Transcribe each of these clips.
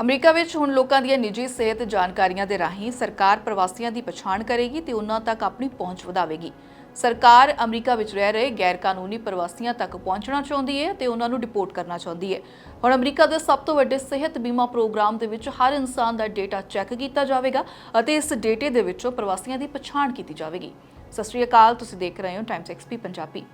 America ਵਿੱਚ ਹੁਣ ਲੋਕਾਂ ਦੀਆਂ ਨਿੱਜੀ ਸਿਹਤ ਜਾਣਕਾਰੀਆਂ ਦੇ ਰਾਹੀਂ ਸਰਕਾਰ ਪ੍ਰਵਾਸੀਆਂ ਦੀ ਪਛਾਣ ਕਰੇਗੀ ਤੇ ਉਹਨਾਂ ਤੱਕ ਆਪਣੀ ਪਹੁੰਚ ਵਧਾਵੇਗੀ। ਸਰਕਾਰ ਅਮਰੀਕਾ ਵਿੱਚ ਰਹਿ ਰਹੇ ਗੈਰ ਕਾਨੂੰਨੀ ਪ੍ਰਵਾਸੀਆਂ ਤੱਕ ਪਹੁੰਚਣਾ ਚਾਹੁੰਦੀ ਹੈ ਤੇ ਉਹਨਾਂ ਨੂੰ ਡਿਪੋਰਟ ਕਰਨਾ ਚਾਹੁੰਦੀ ਹੈ। ਹੁਣ ਅਮਰੀਕਾ ਦੇ ਸਭ ਤੋਂ ਵੱਡੇ ਸਿਹਤ ਬੀਮਾ ਪ੍ਰੋਗਰਾਮ ਦੇ ਵਿੱਚ ਹਰ ਇਨਸਾਨ ਦਾ ਡੇਟਾ ਚੈੱਕ ਕੀਤਾ ਜਾਵੇਗਾ ਅਤੇ ਇਸ ਡੇਟੇ ਦੇ ਵਿੱਚੋਂ ਪ੍ਰਵਾਸੀਆਂ ਦੀ ਪਛਾਣ ਕੀਤੀ ਜਾਵੇਗੀ। ਸਤਿ ਸ਼੍ਰੀ ਅਕਾਲ, ਤੁਸੀਂ ਦੇਖ ਰਹੇ ਹੋ ਟਾਈਮਸ ਐਕਸਪੀ ਪੰਜਾਬੀ।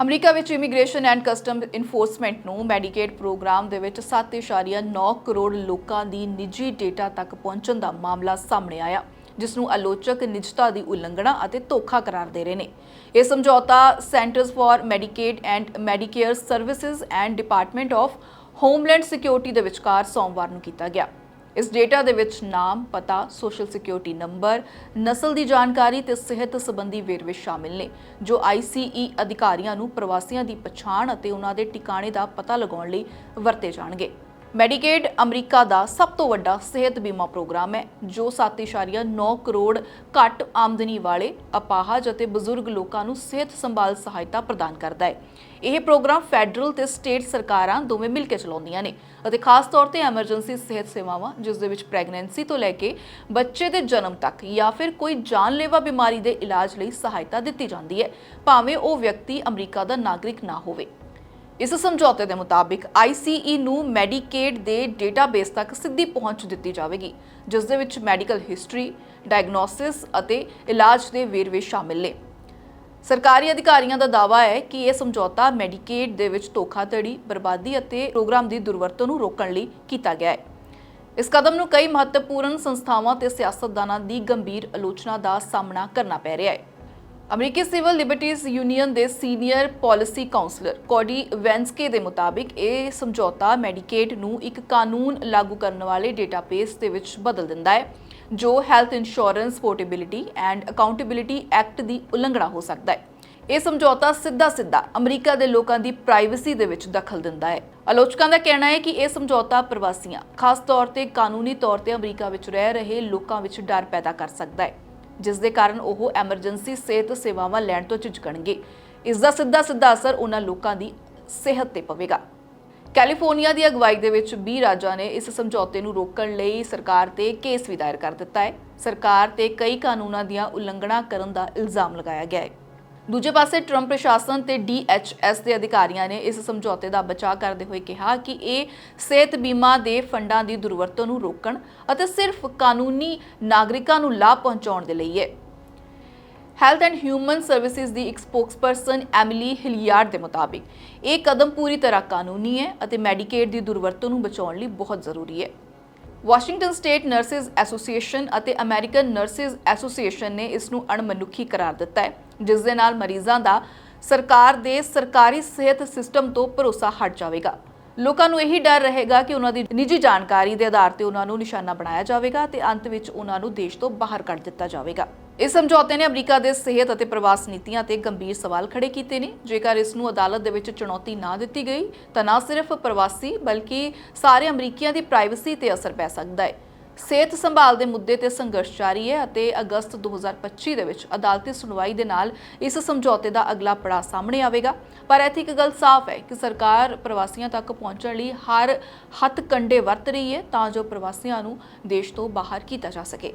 ਅਮਰੀਕਾ ਵਿੱਚ ਇਮੀਗ੍ਰੇਸ਼ਨ ਐਂਡ ਕਸਟਮ ਇਨਫੋਰਸਮੈਂਟ ਨੂੰ ਮੈਡੀਕੇਡ ਪ੍ਰੋਗਰਾਮ ਦੇ ਵਿੱਚ 7.9 ਕਰੋੜ ਲੋਕਾਂ ਦੀ ਨਿੱਜੀ ਡੇਟਾ ਤੱਕ ਪਹੁੰਚਣ ਦਾ ਮਾਮਲਾ ਸਾਹਮਣੇ ਆਇਆ, ਜਿਸ ਨੂੰ ਆਲੋਚਕ ਨਿਜਤਾ ਦੀ ਉਲੰਘਣਾ ਅਤੇ ਧੋਖਾ ਕਰਾਰ ਦੇ ਰਹੇ ਨੇ। ਇਹ ਸਮਝੌਤਾ centres for Medicaid and Medicare services and department of homeland security ਦੇ ਵਿਚਕਾਰ ਸੋਮਵਾਰ ਨੂੰ ਕੀਤਾ ਗਿਆ। ਇਸ ਡੇਟਾ ਦੇ ਵਿੱਚ ਨਾਮ, ਪਤਾ, ਸੋਸ਼ਲ ਸਿਕਿਉਰਿਟੀ ਨੰਬਰ, ਨਸਲ ਦੀ ਜਾਣਕਾਰੀ ਤੇ ਸਿਹਤ ਸੰਬੰਧੀ ਵੇਰਵੇ ਸ਼ਾਮਿਲ ਨੇ ਜੋ ICE ਅਧਿਕਾਰੀਆਂ ਨੂੰ ਪ੍ਰਵਾਸੀਆਂ ਦੀ ਪਛਾਣ ਅਤੇ ਉਹਨਾਂ ਦੇ ਟਿਕਾਣੇ ਦਾ ਪਤਾ ਲਗਾਉਣ ਲਈ ਵਰਤੇ ਜਾਣਗੇ। ਮੈਡੀਕੇਡ ਅਮਰੀਕਾ ਦਾ ਸਭ ਤੋਂ ਵੱਡਾ ਸਿਹਤ ਬੀਮਾ ਪ੍ਰੋਗਰਾਮ ਹੈ, ਜੋ 7.9 ਕਰੋੜ ਘੱਟ ਆਮਦਨੀ ਵਾਲੇ ਅਪਾਹਜ ਅਤੇ ਬਜ਼ੁਰਗ ਲੋਕਾਂ ਨੂੰ ਸਿਹਤ ਸੰਭਾਲ ਸਹਾਇਤਾ ਪ੍ਰਦਾਨ ਕਰਦਾ ਹੈ। ਇਹ ਪ੍ਰੋਗਰਾਮ ਫੈਡਰਲ ਤੇ ਸਟੇਟ ਸਰਕਾਰਾਂ ਦੋਵੇਂ ਮਿਲ ਕੇ ਚਲਾਉਂਦੀਆਂ ਨੇ ਅਤੇ ਖਾਸ ਤੌਰ ਤੇ ਐਮਰਜੈਂਸੀ ਸਿਹਤ ਸੇਵਾਵਾਂ, ਜਿਸ ਦੇ ਵਿੱਚ ਪ੍ਰੈਗਨੈਂਸੀ ਤੋਂ ਲੈ ਕੇ ਬੱਚੇ ਦੇ ਜਨਮ ਤੱਕ ਜਾਂ ਫਿਰ ਕੋਈ ਜਾਨਲੇਵਾ ਬਿਮਾਰੀ ਦੇ ਇਲਾਜ ਲਈ ਸਹਾਇਤਾ ਦਿੱਤੀ ਜਾਂਦੀ ਹੈ ਭਾਵੇਂ ਉਹ ਵਿਅਕਤੀ ਅਮਰੀਕਾ ਦਾ ਨਾਗਰਿਕ ਨਾ ਹੋਵੇ ਇਸ ਸਮਝੌਤੇ ਦੇ ਮੁਤਾਬਿਕ ICE ਨੂੰ ਮੈਡੀਕੇਡ ਦੇ ਡੇਟਾਬੇਸ ਤੱਕ ਸਿੱਧੀ ਪਹੁੰਚ ਦਿੱਤੀ ਜਾਵੇਗੀ ਜਿਸ ਦੇ ਵਿੱਚ ਮੈਡੀਕਲ ਹਿਸਟਰੀ, ਡਾਇਗਨੋਸਿਸ ਅਤੇ ਇਲਾਜ ਦੇ ਵੇਰਵੇ ਸ਼ਾਮਿਲ ਨੇ ਸਰਕਾਰੀ ਅਧਿਕਾਰੀਆਂ ਦਾ ਦਾਅਵਾ ਹੈ ਕਿ ਇਹ ਸਮਝੌਤਾ ਮੈਡੀਕੇਡ ਦੇ ਵਿੱਚ ਧੋਖਾਧੜੀ, ਬਰਬਾਦੀ ਅਤੇ ਪ੍ਰੋਗਰਾਮ ਦੀ ਦੁਰਵਰਤੋਂ ਨੂੰ ਰੋਕਣ ਲਈ ਕੀਤਾ ਗਿਆ ਹੈ। ਇਸ ਕਦਮ ਨੂੰ ਕਈ ਮਹੱਤਵਪੂਰਨ ਸੰਸਥਾਵਾਂ ਤੇ ਸਿਆਸਤਦਾਨਾਂ ਦੀ ਗੰਭੀਰ ਆਲੋਚਨਾ ਦਾ ਸਾਹਮਣਾ ਕਰਨਾ ਪੈ ਰਿਹਾ ਹੈ। ਅਮਰੀਕੀ ਸਿਵਲ ਲਿਬਰਟੀਜ਼ ਯੂਨੀਅਨ ਦੇ senior policy counsellor Cody Venzke ਦੇ ਮੁਤਾਬਿਕ ਇਹ ਸਮਝੌਤਾ ਮੈਡੀਕੇਡ ਨੂੰ ਇੱਕ ਕਾਨੂੰਨ ਲਾਗੂ ਕਰਨ ਵਾਲੇ ਡੇਟਾਬੇਸ ਦੇ ਵਿੱਚ ਬਦਲ ਦਿੰਦਾ ਹੈ, ਜੋ health insurance, portability and accountability act ਦੀ ਉਲੰਘਣਾ ਹੋ ਸਕਦਾ ਹੈ। ਇਹ ਸਮਝੌਤਾ ਸਿੱਧਾ-ਸਿੱਧਾ ਅਮਰੀਕਾ ਦੇ ਲੋਕਾਂ ਦੀ ਪ੍ਰਾਈਵੇਸੀ ਦੇ ਵਿੱਚ ਦਖਲ ਦਿੰਦਾ ਹੈ। ਆਲੋਚਕਾਂ ਦਾ ਕਹਿਣਾ ਹੈ ਕਿ ਇਹ ਸਮਝੌਤਾ ਪ੍ਰਵਾਸੀਆਂ, ਖਾਸ ਤੌਰ ਤੇ ਕਾਨੂੰਨੀ ਤੌਰ ਤੇ ਅਮਰੀਕਾ ਵਿੱਚ ਰਹਿ ਰਹੇ ਲੋਕਾਂ ਵਿੱਚ ਡਰ ਪੈਦਾ ਕਰ ਸਕਦਾ ਹੈ। ਜਿਸ ਦੇ ਕਾਰਨ ਉਹ ਐਮਰਜੈਂਸੀ ਸਿਹਤ ਸੇਵਾਵਾਂ ਲੈਣ ਤੋਂ ਝਿਜਕਣਗੇ। ਇਸ ਦਾ ਸਿੱਧਾ-ਸਿੱਧਾ ਅਸਰ ਉਹਨਾਂ ਲੋਕਾਂ ਦੀ ਸਿਹਤ ਤੇ ਪਵੇਗਾ। ਕੈਲੀਫੋਰਨੀਆ ਦੀ ਅਗਵਾਈ ਦੇ ਵਿੱਚ 20 ਰਾਜਾਂ ਨੇ ਇਸ ਸਮਝੌਤੇ ਨੂੰ ਰੋਕਣ ਲਈ ਸਰਕਾਰ ਤੇ ਕੇਸ ਵੀ ਦਾਇਰ ਕਰ ਦਿੱਤਾ ਹੈ। ਸਰਕਾਰ ਤੇ ਕਈ ਕਾਨੂੰਨਾਂ ਦੀਆਂ ਉਲੰਘਣਾ ਕਰਨ ਦਾ ਇਲਜ਼ਾਮ ਲਗਾਇਆ ਗਿਆ ਹੈ। ਦੂਜੇ ਪਾਸੇ ਟਰੰਪ ਪ੍ਰਸ਼ਾਸਨ ਤੇ DHS ਦੇ ਅਧਿਕਾਰੀਆਂ ਨੇ ਇਸ ਸਮਝੌਤੇ ਦਾ ਬਚਾਅ ਕਰਦੇ ਹੋਏ ਕਿਹਾ ਕਿ ਇਹ ਸਿਹਤ ਬੀਮਾ ਦੇ ਫੰਡਾਂ ਦੀ ਦੁਰਵਰਤੋਂ ਨੂੰ ਰੋਕਣ ਅਤੇ ਸਿਰਫ ਕਾਨੂੰਨੀ ਨਾਗਰਿਕਾਂ ਨੂੰ ਲਾਭ ਪਹੁੰਚਾਉਣ ਦੇ ਲਈ ਹੈ। ਹੈਲਥ ਐਂਡ ਹਿਊਮਨ ਸਰਵਿਸਿਜ਼ ਦੀ ਇੱਕ ਸਪੋਕਸਪਰਸਨ ਐਮਿਲੀ ਹਿਲੀਆਰਡ ਦੇ ਮੁਤਾਬਿਕ ਇਹ ਕਦਮ ਪੂਰੀ ਤਰ੍ਹਾਂ ਕਾਨੂੰਨੀ ਹੈ ਅਤੇ ਮੈਡੀਕੇਡ ਦੀ ਦੁਰਵਰਤੋਂ ਨੂੰ ਬਚਾਉਣ ਲਈ ਬਹੁਤ ਜ਼ਰੂਰੀ ਹੈ। ਵਾਸ਼ਿੰਗਟਨ ਸਟੇਟ ਨਰਸਿਸ ਐਸੋਸੀਏਸ਼ਨ ਅਤੇ ਅਮਰੀਕਨ ਨਰਸਿਸ ਐਸੋਸੀਏਸ਼ਨ ਨੇ ਇਸ ਨੂੰ ਅਣਮਨੁੱਖੀ ਕਰਾਰ ਦਿੱਤਾ ਹੈ, ਜਿਸ ਦੇ ਨਾਲ ਮਰੀਜ਼ਾਂ ਦਾ ਸਰਕਾਰ ਦੇ ਸਰਕਾਰੀ ਸਿਹਤ ਸਿਸਟਮ ਤੋਂ ਭਰੋਸਾ ਹਟ ਜਾਵੇਗਾ। ਲੋਕਾਂ ਨੂੰ ਇਹੀ ਡਰ ਰਹੇਗਾ ਕਿ ਉਹਨਾਂ ਦੀ ਨਿੱਜੀ ਜਾਣਕਾਰੀ ਦੇ ਆਧਾਰ ਤੇ ਉਹਨਾਂ ਨੂੰ ਨਿਸ਼ਾਨਾ ਬਣਾਇਆ ਜਾਵੇਗਾ ਤੇ ਅੰਤ ਵਿੱਚ ਉਹਨਾਂ ਨੂੰ ਦੇਸ਼ ਤੋਂ ਬਾਹਰ ਕੱਢ ਦਿੱਤਾ ਜਾਵੇਗਾ। ਇਸ ਸਮਝੌਤੇ ਨੇ ਅਮਰੀਕਾ ਦੇ ਸਿਹਤ ਅਤੇ ਪ੍ਰਵਾਸ ਨੀਤੀਆਂ ਤੇ ਗੰਭੀਰ ਸਵਾਲ ਖੜੇ ਕੀਤੇ ਨੇ। ਜੇਕਰ ਇਸ ਨੂੰ ਅਦਾਲਤ ਦੇ ਵਿੱਚ ਚੁਣੌਤੀ ਨਾ ਦਿੱਤੀ ਗਈ, ਤਾਂ ਨਾ ਸਿਰਫ ਪ੍ਰਵਾਸੀ, ਬਲਕਿ ਸਾਰੇ ਅਮਰੀਕੀਆਂ ਦੀ ਪ੍ਰਾਈਵੇਸੀ ਤੇ ਅਸਰ ਪੈ ਸਕਦਾ ਹੈ। ਸਿਹਤ ਸੰਭਾਲ ਦੇ ਮੁੱਦੇ ਤੇ ਸੰਘਰਸ਼ ਜਾਰੀ ਹੈ ਅਤੇ ਅਗਸਤ 2025 ਦੇ ਵਿੱਚ ਅਦਾਲਤੀ ਸੁਣਵਾਈ ਦੇ ਨਾਲ ਇਸ ਸਮਝੌਤੇ ਦਾ ਅਗਲਾ ਪੜਾਅ ਸਾਹਮਣੇ ਆਵੇਗਾ। ਪਰ ਇੱਥੇ ਇੱਕ ਗੱਲ ਸਾਫ਼ ਹੈ ਕਿ ਸਰਕਾਰ ਪ੍ਰਵਾਸੀਆਂ ਤੱਕ ਪਹੁੰਚਣ ਲਈ ਹਰ ਹੱਥ ਕੰਡੇ ਵਰਤ ਰਹੀ ਹੈ ਤਾਂ ਜੋ ਪ੍ਰਵਾਸੀਆਂ ਨੂੰ ਦੇਸ਼ ਤੋਂ ਬਾਹਰ ਕੀਤਾ ਜਾ ਸਕੇ।